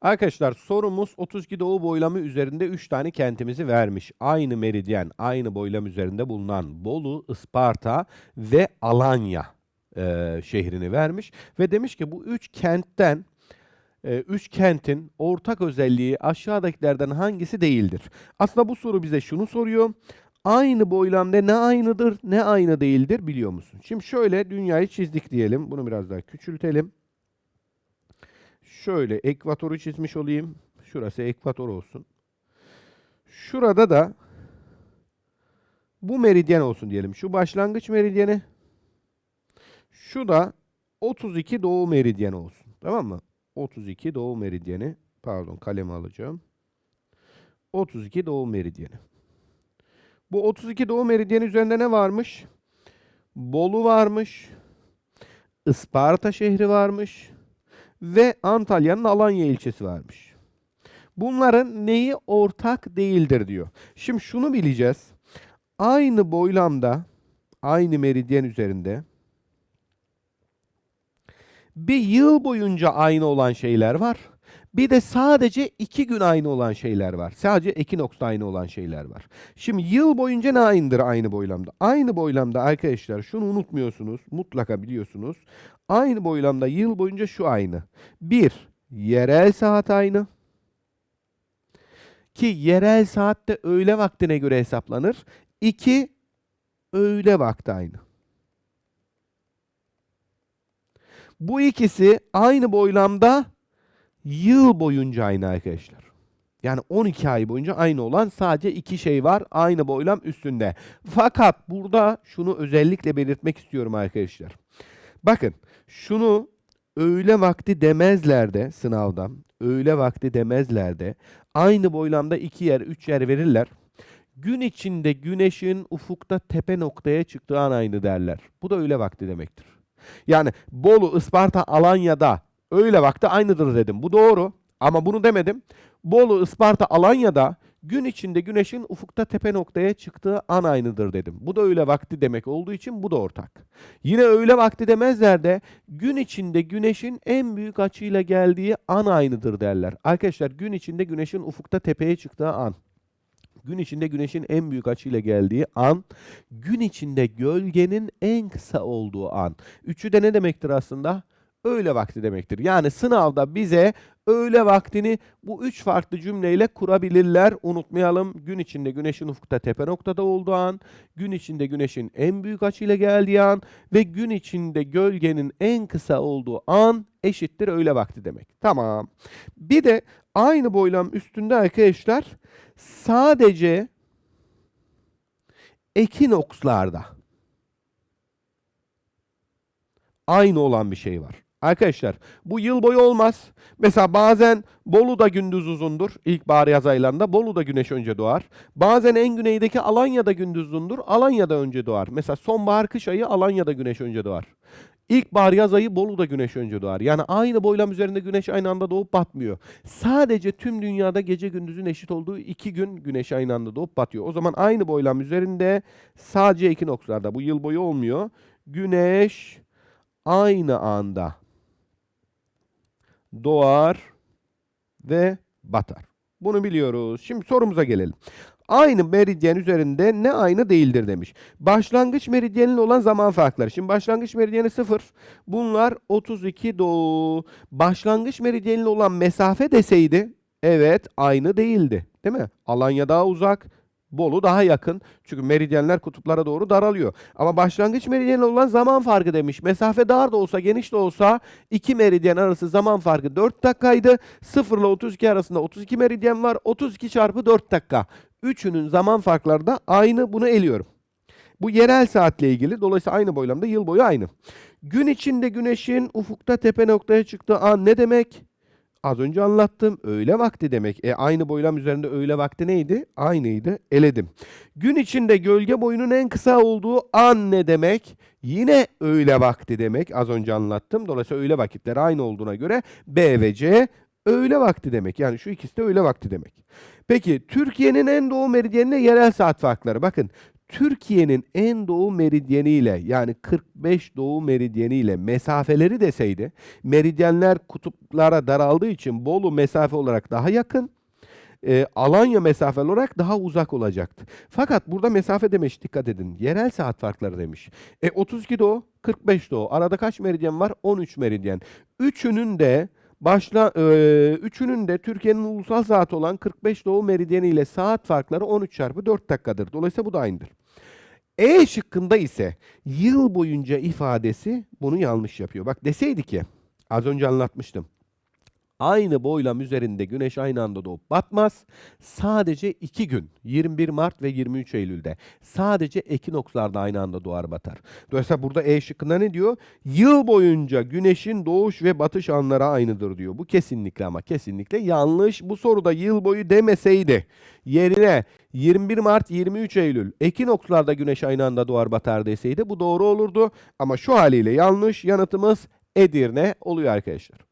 Arkadaşlar sorumuz 32 doğu boylamı üzerinde 3 tane kentimizi vermiş. Aynı meridyen, aynı boylam üzerinde bulunan Bolu, Isparta ve Alanya e, şehrini vermiş. Ve demiş ki bu 3 kentten 3 kentin ortak özelliği aşağıdakilerden hangisi değildir? Aslında bu soru bize şunu soruyor. Aynı boylamda ne aynıdır ne aynı değildir biliyor musun? Şimdi şöyle dünyayı çizdik diyelim. Bunu biraz daha küçültelim. Şöyle ekvatoru çizmiş olayım. Şurası ekvator olsun. Şurada da bu meridyen olsun diyelim. Şu başlangıç meridyeni. Şu da 32 doğu meridyeni olsun. Tamam mı? 32 doğu meridyeni. Pardon kalemi alacağım. 32 doğu meridyeni. Bu 32 doğu meridyeni üzerinde ne varmış? Bolu varmış. Isparta şehri varmış. Ve Antalya'nın Alanya ilçesi varmış. Bunların neyi ortak değildir diyor. Şimdi şunu bileceğiz. Aynı boylamda, aynı meridyen üzerinde bir yıl boyunca aynı olan şeyler var. Bir de sadece iki gün aynı olan şeyler var. Sadece ekinoksda aynı olan şeyler var. Şimdi yıl boyunca ne aynıdır aynı boylamda? Aynı boylamda arkadaşlar şunu unutmuyorsunuz. Mutlaka biliyorsunuz. Aynı boylamda yıl boyunca şu aynı. Bir, yerel saat aynı. Ki yerel saatte öğle vaktine göre hesaplanır. İki, öğle vakti aynı. Bu ikisi aynı boylamda yıl boyunca aynı arkadaşlar. Yani 12 ay boyunca aynı olan sadece iki şey var aynı boylam üstünde. Fakat burada şunu özellikle belirtmek istiyorum arkadaşlar. Bakın şunu öğle vakti demezler de sınavda. Öğle vakti demezler de. Aynı boylamda iki yer, üç yer verirler. Gün içinde güneşin ufukta tepe noktaya çıktığı an aynı derler. Bu da öğle vakti demektir. Yani Bolu, Isparta, Alanya'da öğle vakti aynıdır dedim. Bu doğru ama bunu demedim. Bolu, Isparta, Alanya'da gün içinde güneşin ufukta tepe noktaya çıktığı an aynıdır dedim. Bu da öğle vakti demek olduğu için bu da ortak. Yine öğle vakti demezler de gün içinde güneşin en büyük açıyla geldiği an aynıdır derler. Arkadaşlar gün içinde güneşin ufukta tepeye çıktığı an. Gün içinde güneşin en büyük açıyla geldiği an, gün içinde gölgenin en kısa olduğu an. Üçü de ne demektir aslında? Öğle vakti demektir. Yani sınavda bize öğle vaktini bu üç farklı cümleyle kurabilirler. Unutmayalım gün içinde güneşin ufukta tepe noktada olduğu an, gün içinde güneşin en büyük açıyla geldiği an ve gün içinde gölgenin en kısa olduğu an eşittir öğle vakti demek. Tamam. Bir de aynı boylam üstünde arkadaşlar sadece ekinokslarda aynı olan bir şey var. Arkadaşlar bu yıl boyu olmaz. Mesela bazen Bolu'da gündüz uzundur. İlkbahar yaz aylarında Bolu'da güneş önce doğar. Bazen en güneydeki Alanya'da gündüz uzundur. Alanya'da önce doğar. Mesela sonbahar kış ayı Alanya'da güneş önce doğar. İlkbahar yaz ayı Bolu'da güneş önce doğar. Yani aynı boylam üzerinde güneş aynı anda doğup batmıyor. Sadece tüm dünyada gece gündüzün eşit olduğu iki gün güneş aynı anda doğup batıyor. O zaman aynı boylam üzerinde sadece ekinokslarda bu yıl boyu olmuyor. Güneş aynı anda doğar ve batar. Bunu biliyoruz. Şimdi sorumuza gelelim. Aynı meridyen üzerinde ne aynı değildir demiş. Başlangıç meridyenli olan zaman farkları. Şimdi başlangıç meridyeni 0. Bunlar 32 doğu. Başlangıç meridyenli olan mesafe deseydi evet aynı değildi. Değil mi? Alanya daha uzak. Bolu daha yakın. Çünkü meridyenler kutuplara doğru daralıyor. Ama başlangıç meridyeni olan zaman farkı demiş. Mesafe dar da olsa geniş de olsa iki meridyen arası zaman farkı 4 dakikaydı. 0 ile 32 arasında 32 meridyen var. 32 çarpı 4 dakika. Üçünün zaman farkları da aynı. Bunu eliyorum. Bu yerel saatle ilgili. Dolayısıyla aynı boylamda yıl boyu aynı. Gün içinde güneşin ufukta tepe noktaya çıktığı an ne demek? Az önce anlattım. Öğle vakti demek. E aynı boylam üzerinde öğle vakti neydi? Aynıydı. Eledim. Gün içinde gölge boyunun en kısa olduğu an ne demek? Yine öğle vakti demek. Az önce anlattım. Dolayısıyla öğle vakitleri aynı olduğuna göre B ve C öğle vakti demek. Yani şu ikisi de öğle vakti demek. Peki Türkiye'nin en doğu meridyenine yerel saat farkları. Bakın Türkiye'nin en doğu meridyeniyle yani 45 doğu meridyeniyle mesafeleri deseydi meridyenler kutuplara daraldığı için Bolu mesafe olarak daha yakın e, Alanya mesafe olarak daha uzak olacaktı. Fakat burada mesafe demiş dikkat edin. Yerel saat farkları demiş. E 32 doğu, 45 doğu. Arada kaç meridyen var? 13 meridyen. Üçünün de başla e, üçünün de Türkiye'nin ulusal saati olan 45 doğu meridyeni ile saat farkları 13 çarpı 4 dakikadır. Dolayısıyla bu da aynıdır. E şıkkında ise yıl boyunca ifadesi bunu yanlış yapıyor. Bak deseydi ki az önce anlatmıştım. Aynı boylam üzerinde güneş aynı anda doğup batmaz. Sadece iki gün 21 Mart ve 23 Eylül'de sadece ekinokslarda aynı anda doğar batar. Dolayısıyla burada E şıkkında ne diyor? Yıl boyunca güneşin doğuş ve batış anları aynıdır diyor. Bu kesinlikle ama kesinlikle yanlış. Bu soruda yıl boyu demeseydi yerine 21 Mart 23 Eylül ekinokslarda güneş aynı anda doğar batar deseydi bu doğru olurdu. Ama şu haliyle yanlış yanıtımız Edirne oluyor arkadaşlar.